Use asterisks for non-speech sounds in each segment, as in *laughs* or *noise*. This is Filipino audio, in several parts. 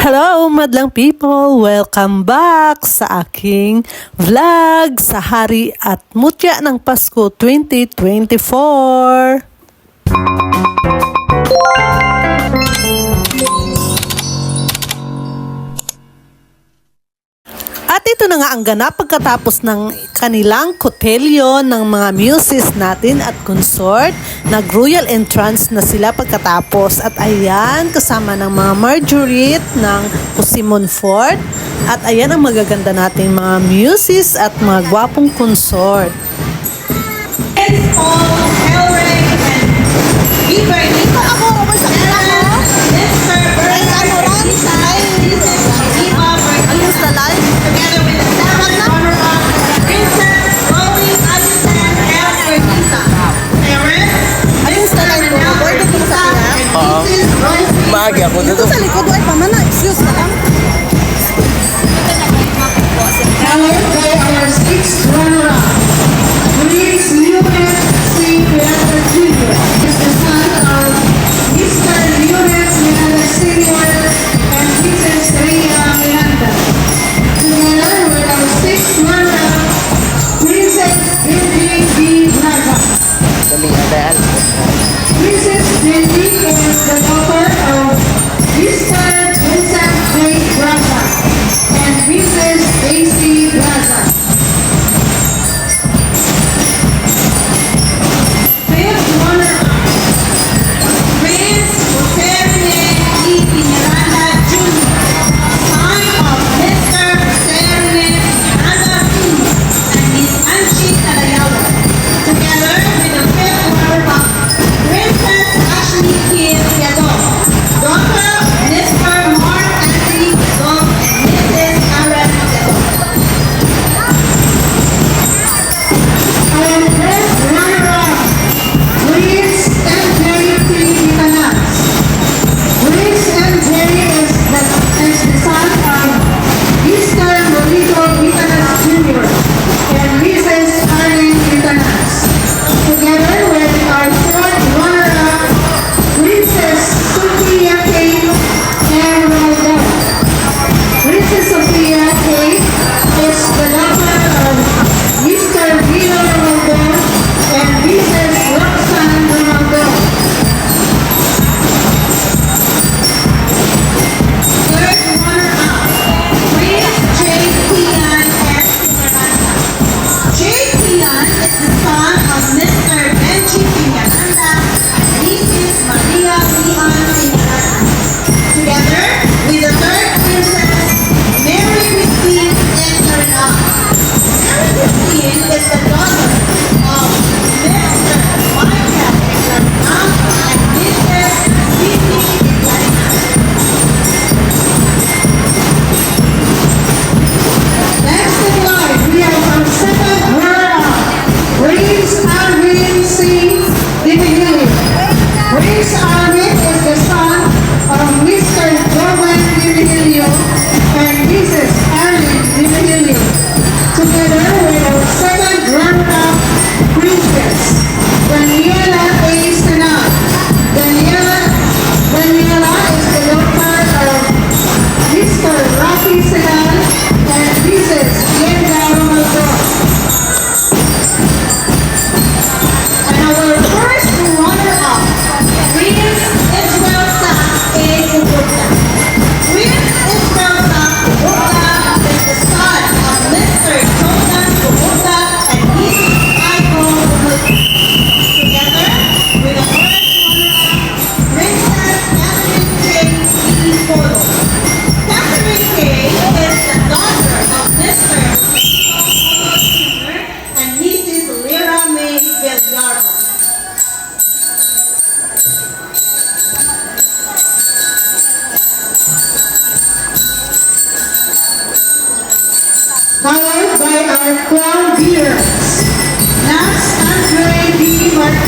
Hello, madlang people! Welcome back sa aking vlog sa Hari at Mutya ng Pasko 2024! ito na nga ang ganap pagkatapos ng kanilang kotelyo ng mga muses natin at consort. Nag-royal entrance na sila pagkatapos. At ayan, kasama ng mga Marguerite ng Simon Ford. At ayan ang magaganda nating mga muses at mga gwapong consort. It's all Hellray and Beaver lagi ako dito. Dito sa likod ay paman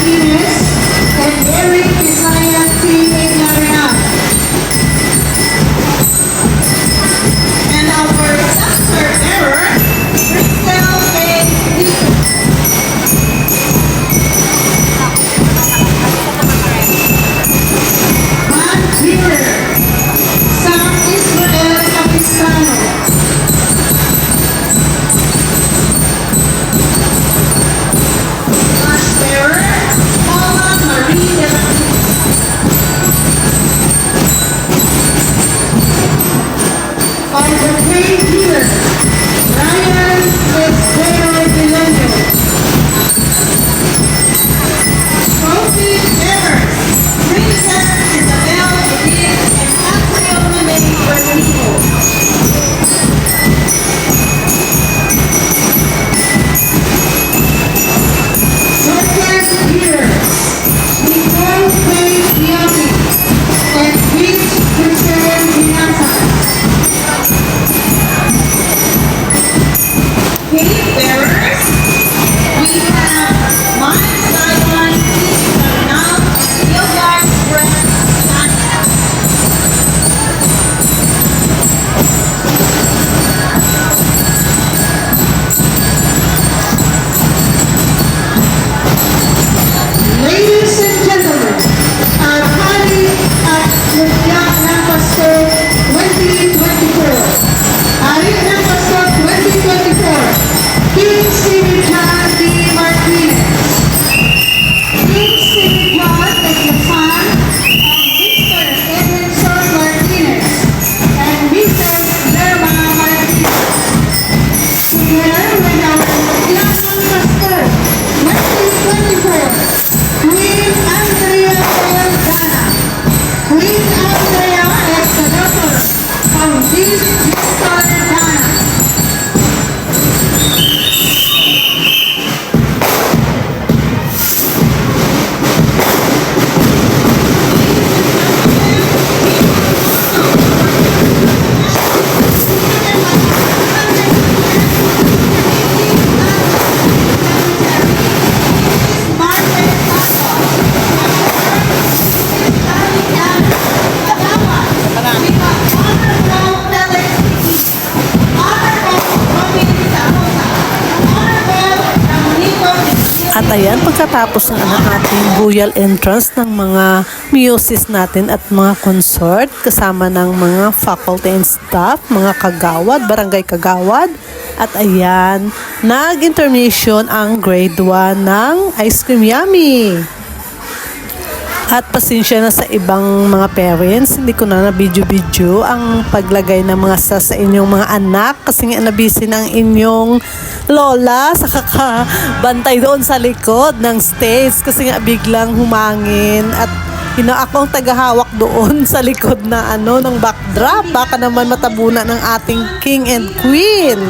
Brasil. Ayan, pagkatapos ng ang ating royal entrance ng mga muses natin at mga consort, kasama ng mga faculty and staff, mga kagawad, barangay kagawad. At ayan, nag-intermission ang grade 1 ng Ice Cream Yummy. At pasensya na sa ibang mga parents, hindi ko na na-video-video ang paglagay ng mga sa sa inyong mga anak kasi nga nabisi ng inyong lola sa kakabantay doon sa likod ng stage kasi nga biglang humangin at Hina ako ang tagahawak doon sa likod na ano ng backdrop. Baka naman matabunan ng ating king and queen.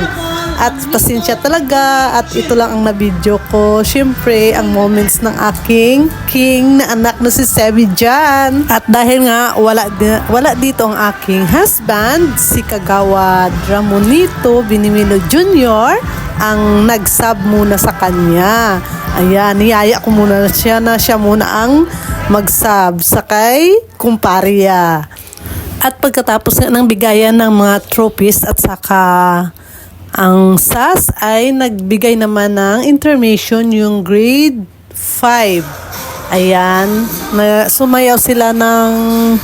At pasensya talaga at ito lang ang na-video ko. Siyempre, ang moments ng aking king na anak na si Sebi dyan. At dahil nga wala, wala dito ang aking husband, si Kagawa Dramonito Binimino Jr., ang nag-sub muna sa kanya. Ayan, niyaya ko muna na siya na siya muna ang mag-sub sa kay Kumparya. At pagkatapos nga ng bigayan ng mga trophies at saka ang SAS ay nagbigay naman ng intermission yung grade 5. Ayan, na sumayaw sila ng,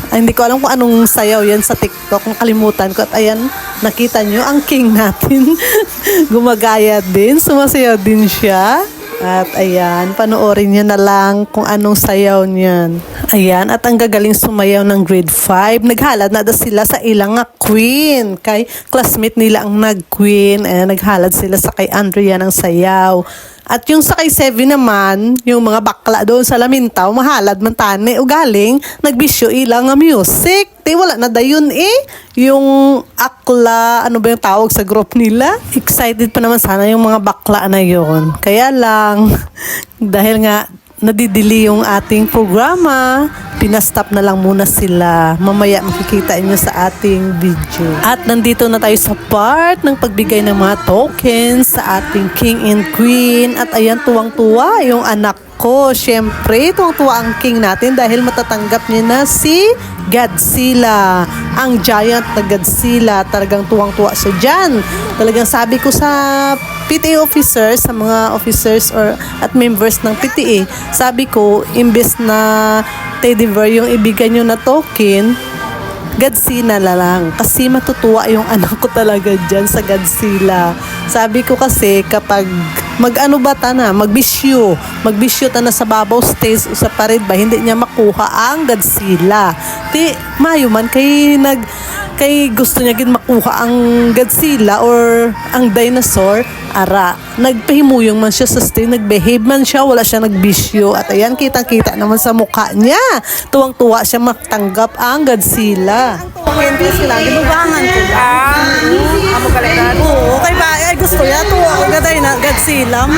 ay, hindi ko alam kung anong sayaw yan sa TikTok, nakalimutan ko. At ayan, nakita nyo, ang king natin, *laughs* gumagaya din, sumasayaw din siya. At ayan, panoorin nyo na lang kung anong sayaw niyan. Ayan, at ang gagaling sumayaw ng grade 5. Naghalad na sila sa ilang nga queen. Kay classmate nila ang nag-queen. Ayan, naghalad sila sa kay Andrea ng sayaw. At yung sa kay Sevi naman, yung mga bakla doon sa Lamintaw, mahalad man tani, ugaling, nagbisyo ilang nga music. Di wala na dayon eh. Yung akla, ano ba yung tawag sa group nila? Excited pa naman sana yung mga bakla na yon. Kaya lang, *laughs* dahil nga nadidili yung ating programa, pinastop na lang muna sila. Mamaya makikita inyo sa ating video. At nandito na tayo sa part ng pagbigay ng mga tokens sa ating King and Queen. At ayan, tuwang-tuwa yung anak ko. Siyempre, tuwang-tuwa ang King natin dahil matatanggap niya na si Godzilla. Ang giant na Godzilla. Talagang tuwang-tuwa siya dyan. Talagang sabi ko sa PTA officers, sa mga officers or at members ng PTA, sabi ko, imbes na teddy bear yung ibigay nyo na token, Godzilla na lang. Kasi matutuwa yung *laughs* anak ko talaga dyan sa Godzilla. Sabi ko kasi kapag mag-ano ba ta na, magbisyo, magbisyo ta na sa babaw stage o sa pared ba, hindi niya makuha ang Godzilla. Ti, mayo man kay nag kay gusto niya gid makuha ang Godzilla or ang dinosaur ara. Nagpahimuyong man siya sa stage nagbehave man siya wala siya nagbisyo. At ayan kitang-kita naman sa mukha niya. Tuwang-tuwa siya matanggap ang Godzilla. Hindi sila ginubangan ko ah amo kalitan. Oo kay ba gusto ya tuwa ko gaday na Godzilla mo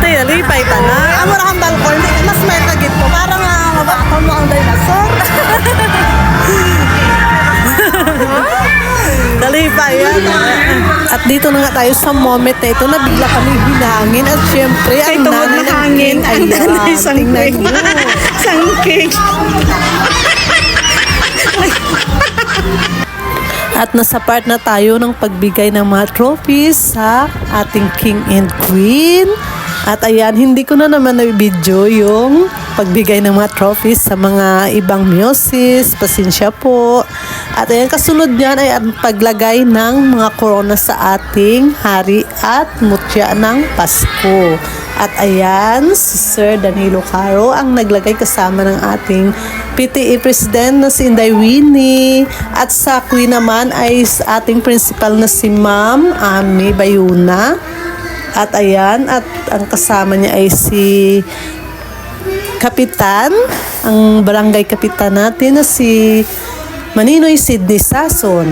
tayo lipay ta na amo ra kang balkon mas may kagit mo parang uh, mabaton mo ang dinosaur *laughs* Dali pa yan. At dito na nga tayo sa moment na ito na bigla kami hinangin at syempre Kay ang tungod na ng hangin, ang nanay sang tingnan king. nyo. Sangking. At nasa part na tayo ng pagbigay ng mga trophies sa ating king and queen. At ayan, hindi ko na naman na-video yung pagbigay ng mga trophies sa mga ibang muses. Pasensya po. At ayan, kasunod niyan ay ang paglagay ng mga corona sa ating hari at mutya ng Pasko. At ayan, si Sir Danilo Caro ang naglagay kasama ng ating PTA President na si Inday Winnie. At sa Queen naman ay ating principal na si Ma'am Ami Bayuna. At ayan, at ang kasama niya ay si Kapitan, ang barangay kapitan natin na si Maninoy Sidney Sason.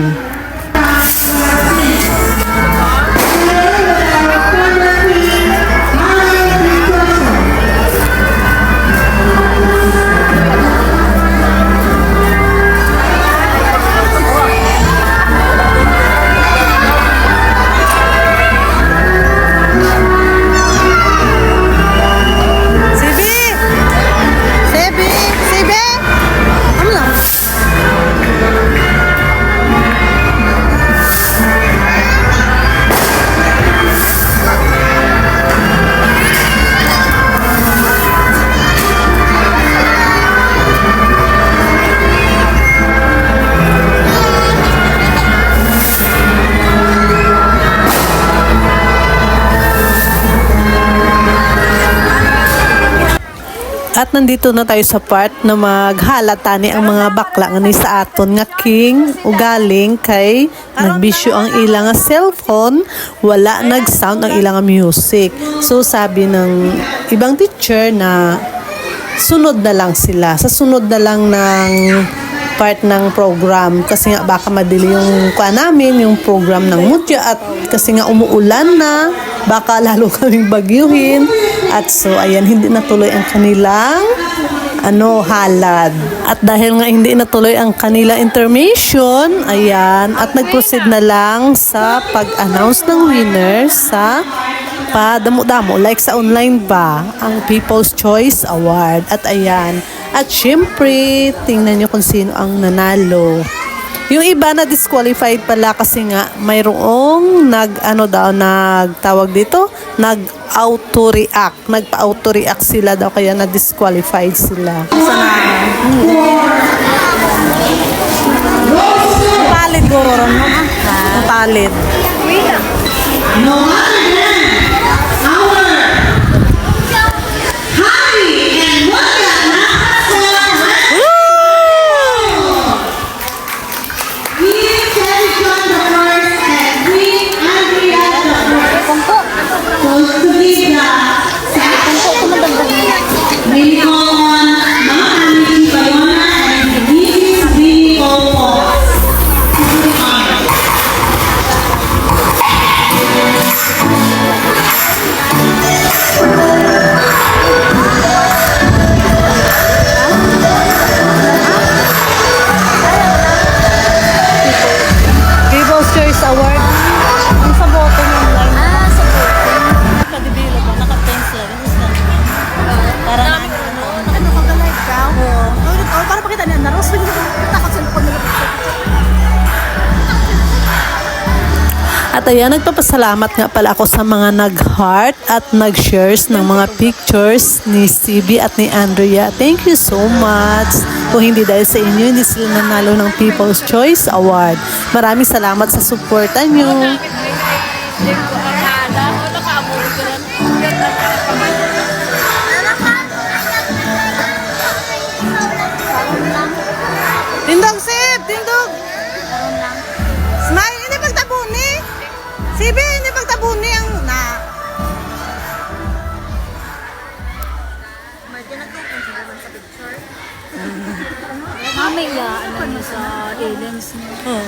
At nandito na tayo sa part na maghalata ni ang mga bakla nga ni sa aton nga king ugaling kay nagbisyo ang ilang cellphone wala nag-sound ang ilang music. So sabi ng ibang teacher na sunod na lang sila. Sa sunod na lang ng part ng program kasi nga baka madili yung kuha namin, yung program ng mutya at kasi nga umuulan na, baka lalo kaming bagyuhin at so ayan, hindi natuloy ang kanilang ano, halad. At dahil nga hindi natuloy ang kanilang intermission, ayan, at nag-proceed na lang sa pag-announce ng winner sa padamo-damo like sa online ba ang People's Choice Award at ayan at syempre tingnan nyo kung sino ang nanalo yung iba na disqualified pala kasi nga mayroong nag ano daw nagtawag dito? Nag auto react nagpa auto react sila daw kaya na disqualified sila palit guro ron no palit No ayan, nagpapasalamat nga pala ako sa mga nag-heart at nag-shares ng mga pictures ni CB at ni Andrea. Thank you so much. Kung hindi dahil sa inyo, hindi sila nanalo ng People's Choice Award. Maraming salamat sa suporta nyo. Mamaya, ano mo sa aliens niya. Oo.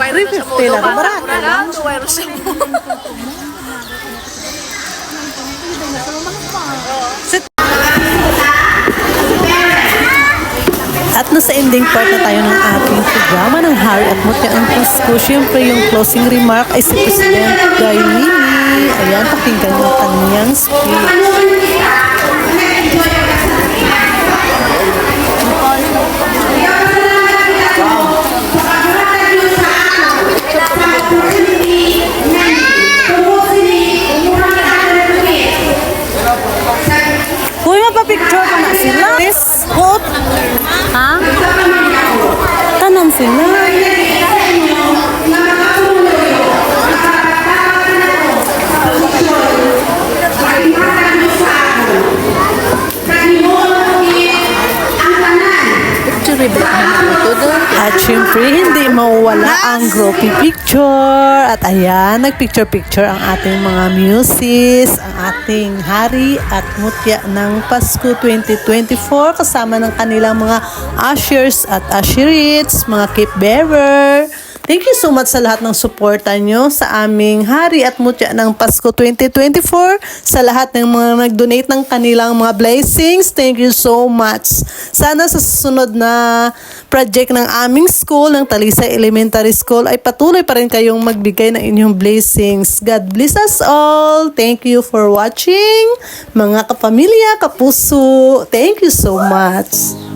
350 lang. Barat. Sit. At nasa ending part na tayo ng ating programa ng Harry at Mutya ang Pusko. Siyempre yung closing remark ay si President Guy Lini. Ayan, pakinggan yung kanyang speech. Ang groupie picture. At ayan, nagpicture-picture ang ating mga muses, ang ating hari at mutya ng Pasko 2024 kasama ng kanilang mga ushers at usherites, mga cape bearer. Thank you so much sa lahat ng suporta nyo sa aming hari at mutya ng Pasko 2024. Sa lahat ng mga nag-donate ng kanilang mga blessings. Thank you so much. Sana sa susunod na project ng aming school, ng Talisay Elementary School, ay patuloy pa rin kayong magbigay ng inyong blessings. God bless us all. Thank you for watching. Mga kapamilya, kapuso. Thank you so much.